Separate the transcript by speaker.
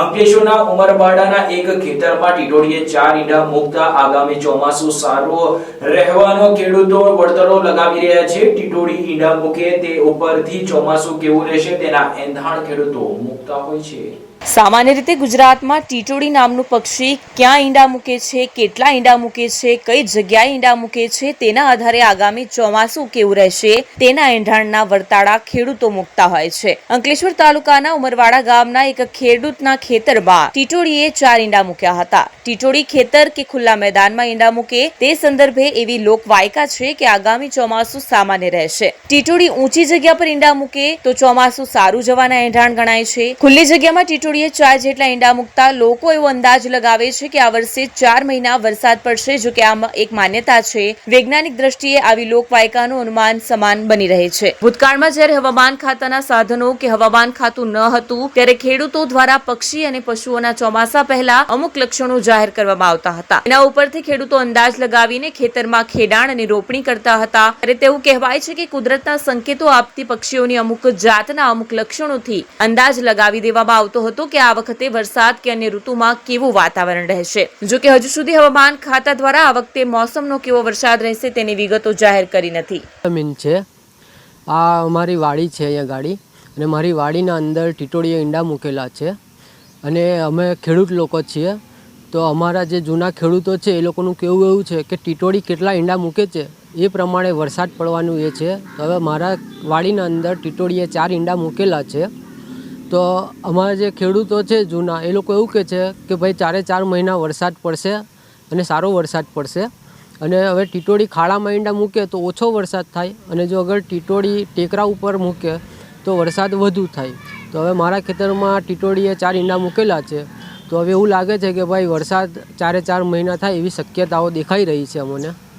Speaker 1: અંકલેશ્વરના ઉમરબાડાના એક ખેતરમાં ટીટોડીએ ચાર ઈંડા મૂકતા આગામી ચોમાસું સારું રહેવાનો ખેડૂતો વળતરો લગાવી રહ્યા છે. ટીટોડી ઈંડા મૂકે તે ઉપરથી ચોમાસું કેવું રહેશે તેના એંધાણ ખેડૂતો મૂકતા હોય છે.
Speaker 2: સામાન્ય રીતે ગુજરાતમાં ટીટોડી નામનું પક્ષી ક્યાં ઈંડા મૂકે છે, કેટલા ઈંડા મૂકે છે, કઈ જગ્યાએ ઈંડા મૂકે છે, તેના આધારે આગામી ચોમાસું કેવું રહેશે, તેના એંધાણના વર્તાળા ખેડૂતો મૂકતા હોય છે. અંકલેશ્વર તાલુકાના ઉમરવાડા ગામના એક ખેડૂતના ખેતરમાં ટીટોડીએ ચાર ઈંડા મૂક્યા હતા. ટીટોડી ખેતર કે ખુલ્લા મેદાનમાં ઈંડા મૂકે તે સંદર્ભે એવી લોકવાયકા છે કે આગામી ચોમાસું સામાન્ય રહેશે. ટીટોડી ઊંચી જગ્યા પર ઈંડા મૂકે તો ચોમાસું સારું જવાના એંધાણ ગણાય છે. ખુલ્લી જગ્યામાં ટીટોડીએ ચાર જેટલા ઈંડા મૂકતા લોકો એવો અંદાજ લગાવે છે કે આ વર્ષે ચાર મહિના વરસાદ પડશે, જો કે આ એક માન્યતા છે. વૈજ્ઞાનિક દ્રષ્ટિએ આવી લોકવાયકાનું અનુમાન સમાન બની રહે છે. ભૂતકાળમાં જ્યારે હવામાન ખાતાના સાધનો કે હવામાન ખાતું ન હતું, ત્યારે ખેડૂતો દ્વારા પક્ષી અને પશુઓના ચોમાસા પહેલા અમુક લક્ષણો જાહેર કરવામાં આવતા હતા. એના ઉપરથી ખેડૂતો અંદાજ લગાવીને ખેતરમાં ખેડાણ અને રોપણી કરતા હતા. અને તેવું કહેવાય છે કે કુદરતના સંકેતો આપતી પક્ષીઓની અમુક જાતના અમુક લક્ષણોથી અંદાજ લગાવી દેવામાં આવતો હતો. કે આ વખતે વરસાદ કે અન્ય ઋતુમાં કેવું વાતાવરણ રહેશે? જો કે હજુ સુધી હવામાન ખાતા દ્વારા આ વખતે મોસમનો કેવો વરસાદ રહેશે તેની વિગતો જાહેર કરી નથી.
Speaker 3: જમીન છે. આ અમારી વાડી છે અહીંયા ગાડી. અને મારી વાડીના અંદર ટીટોળીએ ઈંડા મૂકેલા છે. અને અમે ખેડૂત લોકો છીએ. તો અમારા જે જૂના ખેડૂતો છે એ લોકોનું કેવું એવું છે કે ટીટોળી કેટલા ઈંડા મૂકે છે એ પ્રમાણે વરસાદ પડવાનું એ છે. હવે મારા વાડીના અંદર ટીટોળીએ ચાર ઈંડા મૂકેલા છે. તો અમારા જે ખેડૂતો છે જૂના, એ લોકો એવું કહે છે કે ભાઈ ચારે ચાર મહિના વરસાદ પડશે અને સારો વરસાદ પડશે. અને હવે ટીટોળી ખાડામાં ઈંડા મૂકે તો ઓછો વરસાદ થાય અને જો અગર ટીટોળી ટેકરા ઉપર મૂકે તો વરસાદ વધુ થાય. તો હવે મારા ખેતરમાં ટીટોળીએ ચાર ઈંડા મૂકેલા છે. તો હવે એવું લાગે છે કે ભાઈ વરસાદ ચારે ચાર મહિના થાય એવી શક્યતાઓ દેખાઈ રહી છે અમને.